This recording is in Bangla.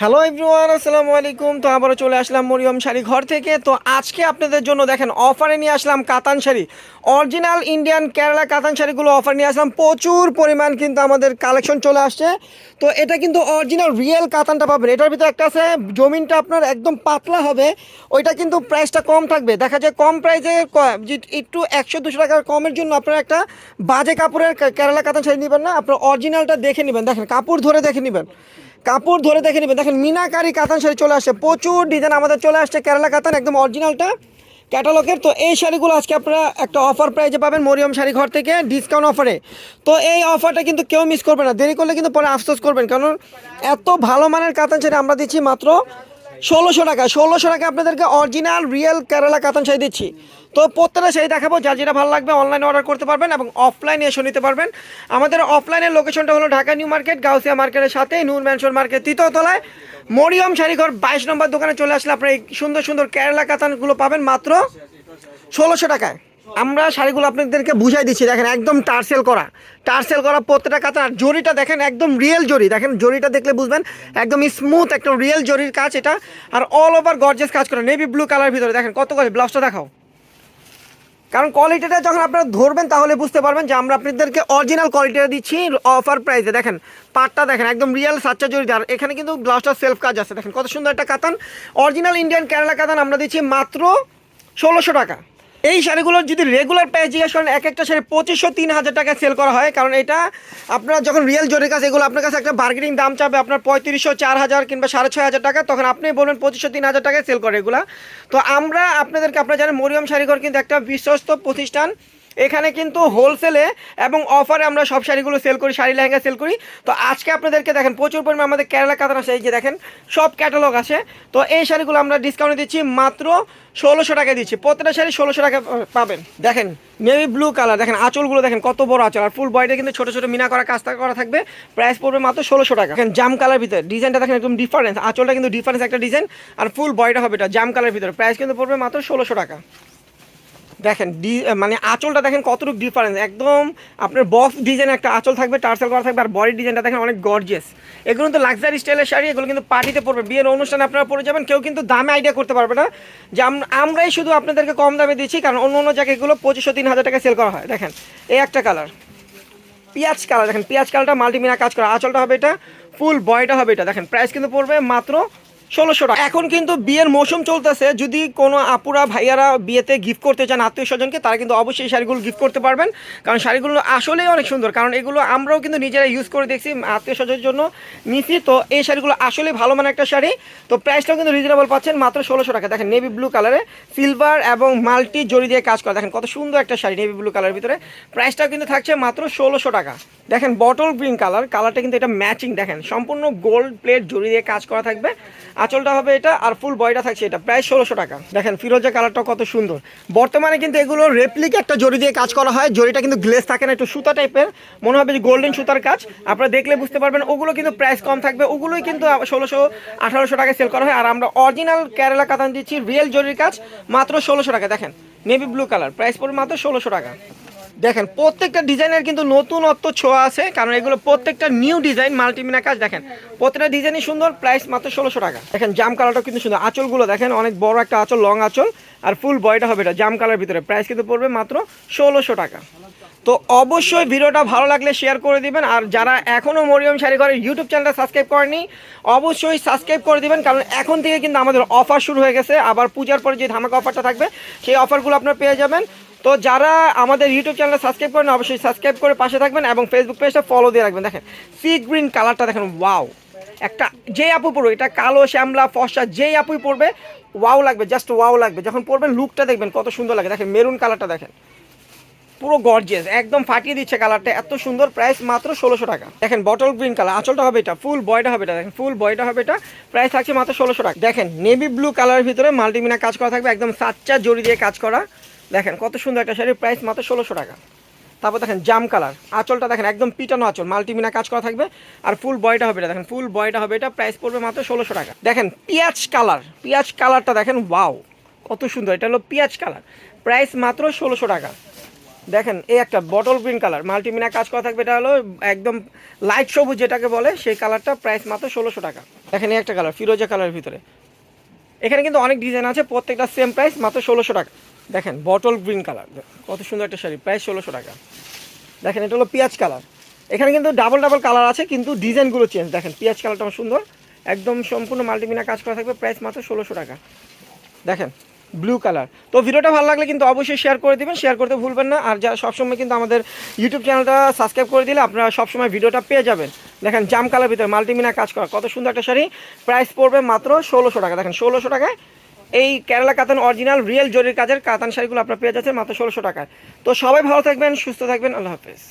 হ্যালো এভরিওয়ান আসসালামু আলাইকুম। তো আবারও চলে আসলাম মরিয়ম শাড়ি ঘর থেকে। তো আজকে আপনাদের জন্য দেখেন অফারে নিয়ে আসলাম কাতান শাড়ি। অরিজিনাল ইন্ডিয়ান কেরালা কাতান শাড়িগুলো অফার নিয়ে আসলাম। প্রচুর পরিমাণ কিন্তু আমাদের কালেকশন চলে আসছে। তো এটা কিন্তু অরিজিনাল রিয়েল কাতানটা পাবেন। এটার ভিতরে একটা আছে, জমিনটা আপনার একদম পাতলা হবে। ওইটা কিন্তু প্রাইসটা কম থাকবে। দেখা যায় কম প্রাইসে একটু একশো দুশো টাকার কমের জন্য আপনারা একটা বাজে কাপড়ের কেরালা কাতান শাড়ি নেবেন না। আপনার অরিজিনালটা দেখে নেবেন। দেখেন, কাপড় ধরে দেখে নেবেন। কাপড় ধরে দেখে নেবেন। দেখেন, মিনাকারি কাতান শাড়ি চলে আসছে। প্রচুর ডিজাইন আমাদের চলে আসছে কেরালা কাতান, একদম অরিজিনালটা ক্যাটালগের তো এই শাড়িগুলো আজকে আপনারা একটা অফার প্রাইজে পাবেন মরিয়ম শাড়ি ঘর থেকে ডিসকাউন্ট অফারে তো এই অফারটা কিন্তু কেউ মিস করবে না। দেরি করলে কিন্তু পরে আফসোস করবেন। কারণ এত ভালো মানের কাতান শাড়ি আমরা দিচ্ছি মাত্র ষোলোশো টাকা ষোলোশো টাকা আপনাদেরকে অরিজিনাল রিয়েল কেরালা কাতান শাড়ি দিচ্ছি। তো প্রত্যেকটা শাড়ি দেখাবো যা যেটা ভালো লাগবে অনলাইনে অর্ডার করতে পারবেন এবং অফলাইনে এসে নিতে পারবেন। আমাদের অফলাইনের লোকেশনটা হলো ঢাকা নিউ মার্কেট, গাউসিয়া মার্কেটের সাথে, নূর ম্যানশন মার্কেট তৃতীয়তলায় মরিয়ম শাড়িঘর বাইশ নম্বর দোকানে চলে আসলে আপনার এই সুন্দর সুন্দর কেরালা কাতানগুলো পাবেন মাত্র ষোলোশো টাকায়। আমরা শাড়িগুলো আপনাদেরকে বুঝাই দিচ্ছি, দেখেন একদম টার্সেল করা। টার্সেল করা প্রত্যেকটা কাতান আর জরিটা দেখেন একদম রিয়েল জরি দেখেন জরিটা দেখলে বুঝবেন, একদম স্মুথ একদম রিয়েল জরির কাজ এটা। আর অল ওভার গর্জেস কাজ করা নেভি ব্লু কালার ভিতরে। দেখেন কত করে ব্লাউজটা দেখাও। কারণ কোয়ালিটিটা যখন আপনারা ধরবেন, তাহলে বুঝতে পারবেন যে আমরা আপনাদেরকে অরিজিনাল কোয়ালিটিটা দিচ্ছি অফার প্রাইসে দেখেন, পাটটা দেখেন, একদম রিয়েল সাচ্চা জড়িত আর এখানে কিন্তু ব্লাউজটা সেলফ কাজ আছে। দেখেন কত সুন্দর একটা কাতান। অরিজিনাল ইন্ডিয়ান কেরালা কাতান আমরা দিচ্ছি মাত্র ষোলোশো টাকা। এই শাড়িগুলোর যদি রেগুলার প্রাইস জিজ্ঞেস করেন, এক একটা শাড়ি পঁচিশশো, তিন হাজার টাকা সেল করা হয়। কারণ এটা আপনার যখন রিয়েল জরির কাছে, এগুলো আপনার কাছে একটা বার্গেনিং দাম চাবে, আপনার পঁয়ত্রিশশো, চার হাজার কিংবা সাড়ে ছয় হাজার টাকা, তখন আপনি বলবেন পঁচিশশো, তিন হাজার টাকায় সেল করে এগুলো। তো আমরা আপনাদেরকে, আপনারা জানেন মরিয়ম শাড়িঘর কিন্তু একটা বিশ্বস্ত প্রতিষ্ঠান। এখানে কিন্তু হোলসেলে এবং অফারে আমরা সব শাড়িগুলো সেল করি, শাড়ি লেহেঙ্গা সেল করি। তো আজকে আপনাদেরকে দেখেন, প্রচুর পরিমাণে আমাদের কেরালা কাতান আছে, এই যে দেখেন, সব ক্যাটালগ আছে। তো এই শাড়িগুলো আমরা ডিসকাউন্টে দিচ্ছি মাত্র ষোলোশো টাকায় দিচ্ছি। প্রত্যেকটা শাড়ি ষোলোশো টাকা পাবেন। দেখেন নেভি ব্লু কালার দেখেন আঁচলগুলো দেখেন কত বড় আঁচল। আর ফুল বডিতে কিন্তু ছোটো ছোটো মিনা করা কাজটা করা থাকবে। প্রাইস পড়বে মাত্র ষোলোশো টাকা। দেখেন জাম কালার ভিতরে ডিজাইনটা দেখেন একদম ডিফারেন্স আঁচলটা কিন্তু ডিফারেন্স একটা ডিজাইন আর ফুল বডিটা হবে এটা জাম কালার ভিতরে। প্রাইস কিন্তু পড়বে মাত্র ষোলোশো টাকা। দেখেন, ডি মানে আঁচলটা দেখেন কতটুকু ডিফারেন্স একদম আপনার বক্স ডিজাইন একটা আঁচল থাকবে, টার্সেল করা থাকবে, আর বডি ডিজাইনটা দেখেন অনেক গর্জিয়াস এগুলো কিন্তু লাক্সারি স্টাইলের শাড়ি, এগুলো কিন্তু পার্টিতে পড়বে বিয়ের অনুষ্ঠানে আপনারা পরে যাবেন, কেউ কিন্তু দামে আইডিয়া করতে পারবে না। যে আমরাই শুধু আপনাদেরকে কম দামে দিচ্ছি, কারণ অন্য অন্য জায়গায় এগুলো পঁচিশশো, তিন হাজার টাকা সেল করা হয়। দেখেন, এই একটা কালার পেঁয়াজ কালার দেখেন, পেঁয়াজ কালারটা মাল্টিমিনা কাজ করা। আঁচলটা হবে এটা ফুল বয়টা হবে এটা। দেখেন প্রাইস কিন্তু পড়বে মাত্র ষোলোশো টাকা। এখন কিন্তু বিয়ের মৌসুম চলতেছে। যদি কোনো আপুরা, ভাইয়ারা বিয়েতে গিফট করতে চান, আত্মীয় স্বজনকে, তারা কিন্তু অবশ্যই শাড়িগুলো গিফট করতে পারবেন। কারণ শাড়িগুলো আসলেই অনেক সুন্দর। কারণ এগুলো আমরাও কিন্তু নিজেরা ইউজ করে দেখছি আত্মীয় স্বজনের জন্য নিছি তো এই শাড়িগুলো আসলে ভালো মানের একটা শাড়ি। তো প্রাইসটাও কিন্তু রিজনেবল পাচ্ছেন। মাত্র ষোলোশো টাকা। দেখেন নেভি ব্লু কালারে সিলভার এবং মাল্টি জড়ি দিয়ে কাজ করা। দেখেন কত সুন্দর একটা শাড়ি নেভি ব্লু কালারের ভিতরে। প্রাইসটাও কিন্তু থাকছে মাত্র ষোলোশো টাকা। দেখেন বটল গ্রিন কালার কালারটা কিন্তু এটা ম্যাচিং দেখেন, সম্পূর্ণ গোল্ড প্লেট জড়ি দিয়ে কাজ করা থাকবে। আঁচলটা হবে এটা আর ফুল বয়টা থাকছে এটা, প্রায় ষোলোশো টাকা। দেখেন ফিরোজা কালারটা কত সুন্দর। বর্তমানে কিন্তু এগুলো রেপ্লিক একটা জড়ি দিয়ে কাজ করা হয়, জড়িটা কিন্তু গ্লেস থাকে না, একটু সুতা টাইপের মনে হবে যে গোল্ডেন সুতার কাজ। আপনারা দেখলে বুঝতে পারবেন, ওগুলো কিন্তু প্রাইস কম থাকবে। ওগুলোই কিন্তু ষোলোশো, আঠারোশো টাকায় সেল করা হয়। আর আমরা অরিজিনাল কেরালা কাতান দিচ্ছি রিয়েল জরির কাজ, মাত্র ষোলোশো টাকা দেখেন নেভি ব্লু কালার প্রাইস পড়বে মাত্র ষোলোশো টাকা। দেখেন, প্রত্যেকটা ডিজাইনের কিন্তু নতুন নতুনত্ব ছোঁয়া আছে, কারণ এগুলো প্রত্যেকটা নিউ ডিজাইন মাল্টিমিনা কাজ দেখেন। প্রত্যেকটা ডিজাইনই সুন্দর প্রাইস মাত্র ষোলোশো টাকা। দেখেন, জাম কালারটা কিন্তু সুন্দর। আঁচলগুলো দেখেন, অনেক বড় একটা আঁচল লং আঁচল, আর ফুল বয়টা হবে এটা, জাম কালার ভিতরে। প্রাইস কিন্তু পড়বে মাত্র ষোলোশো টাকা। তো অবশ্যই ভিডিওটা ভালো লাগলে শেয়ার করে দিবেন। আর যারা এখনও মরিয়ম শাড়ি ঘরের ইউটিউব চ্যানেলটা সাবস্ক্রাইব করেনি অবশ্যই সাবস্ক্রাইব করে দিবেন, কারণ এখন থেকে কিন্তু আমাদের অফার শুরু হয়ে গেছে। আবার পূজার পরে যে ধামাকা অফারটা থাকবে, সেই অফারগুলো আপনারা পেয়ে যাবেন। তো যারা আমাদের ইউটিউব চ্যানেলটা সাবস্ক্রাইব করেন অবশ্যই সাবস্ক্রাইব করে পাশে থাকবেন এবং ফেসবুক পেজটা ফলো দিয়ে রাখবেন। দেখেন সি গ্রিন কালারটা দেখেন ওয়াও একটা যে আপু পড়বে এটা কালো, শ্যামলা, ফর্সা, যেই আপুই পড়বে ওয়াও লাগবে জাস্ট ওয়াও লাগবে। যখন পড়বেন লুকটা দেখবেন, কত সুন্দর লাগে। দেখেন মেরুন কালারটা দেখেন। পুরো গর্জিয়াস একদম ফাটিয়ে দিচ্ছে কালারটা এত সুন্দর প্রাইস মাত্র ষোলোশো টাকা। দেখেন বটল গ্রিন কালার আঁচলটা হবে এটা ফুল বয়টা হবে এটা, দেখেন ফুল বয়টা হবে এটা প্রাইস থাকছে মাত্র ষোলোশো টাকা। দেখেন নেভি ব্লু কালারের ভিতরে মাল্টিমিনা কাজ করা থাকবে, একদম সাচ্চা জড়ি দিয়ে কাজ করা। দেখেন, কত সুন্দর একটা শাড়ির প্রাইস মাত্র ষোলোশো টাকা। তারপর দেখেন, জাম কালার আঁচলটা দেখেন, একদম পিটানো আঁচল মাল্টিমিনা কাজ করা থাকবে, আর ফুল বয়টা হবে এটা, দেখেন ফুল বয়টা হবে এটা প্রাইস পড়বে মাত্র ষোলোশো টাকা। দেখেন, পিঁয়াজ কালার পিঁয়াজ কালারটা দেখেন ওয়াও কত সুন্দর, এটা হলো পিঁয়াজ কালার প্রাইস মাত্র ষোলোশো টাকা। দেখেন, এই একটা বটল গ্রিন কালার মাল্টিমিনা কাজ করা থাকবে, এটা হলো একদম লাইট সবুজ যেটাকে বলে, সেই কালারটা প্রাইস মাত্র ষোলোশো টাকা। দেখেন, এই একটা কালার ফিরোজা কালারের ভিতরে। এখানে কিন্তু অনেক ডিজাইন আছে, প্রত্যেকটা সেম প্রাইস মাত্র ষোলোশো টাকা। দেখেন বটল গ্রিন কালার কত সুন্দর একটা শাড়ি প্রাইস ষোলোশো টাকা। দেখেন, এটা হলো পেঁয়াজ কালার এখানে কিন্তু ডাবল ডাবল কালার আছে, কিন্তু ডিজাইনগুলো চেঞ্জ দেখেন, পেঁয়াজ কালারটা আমার সুন্দর। একদম সম্পূর্ণ মাল্টিমিনা কাজ করা থাকবে প্রাইস মাত্র ষোলোশো টাকা। দেখেন ব্লু কালার তো ভিডিওটা ভালো লাগলে কিন্তু অবশ্যই শেয়ার করে দিবেন শেয়ার করতে ভুলবেন না। আর যা সবসময় কিন্তু আমাদের ইউটিউব চ্যানেলটা সাবস্ক্রাইব করে দিলে আপনারা সবসময় ভিডিওটা পেয়ে যাবেন। দেখেন জাম কালার ভিতরে মাল্টিমিনা কাজ করা। কত সুন্দর একটা শাড়ি। প্রাইস পড়বে মাত্র ষোলোশো টাকা। দেখেন, ষোলোশো টাকায় এই কেরালা কাতান অরিজিনাল রিয়েল জরির কাজের কাতান শাড়িগুলো আপনারা পেয়ে যাচ্ছেন মাত্র ষোলোশো টাকায়। তো সবাই ভালো থাকবেন, সুস্থ থাকবেন। আল্লাহ হাফেজ।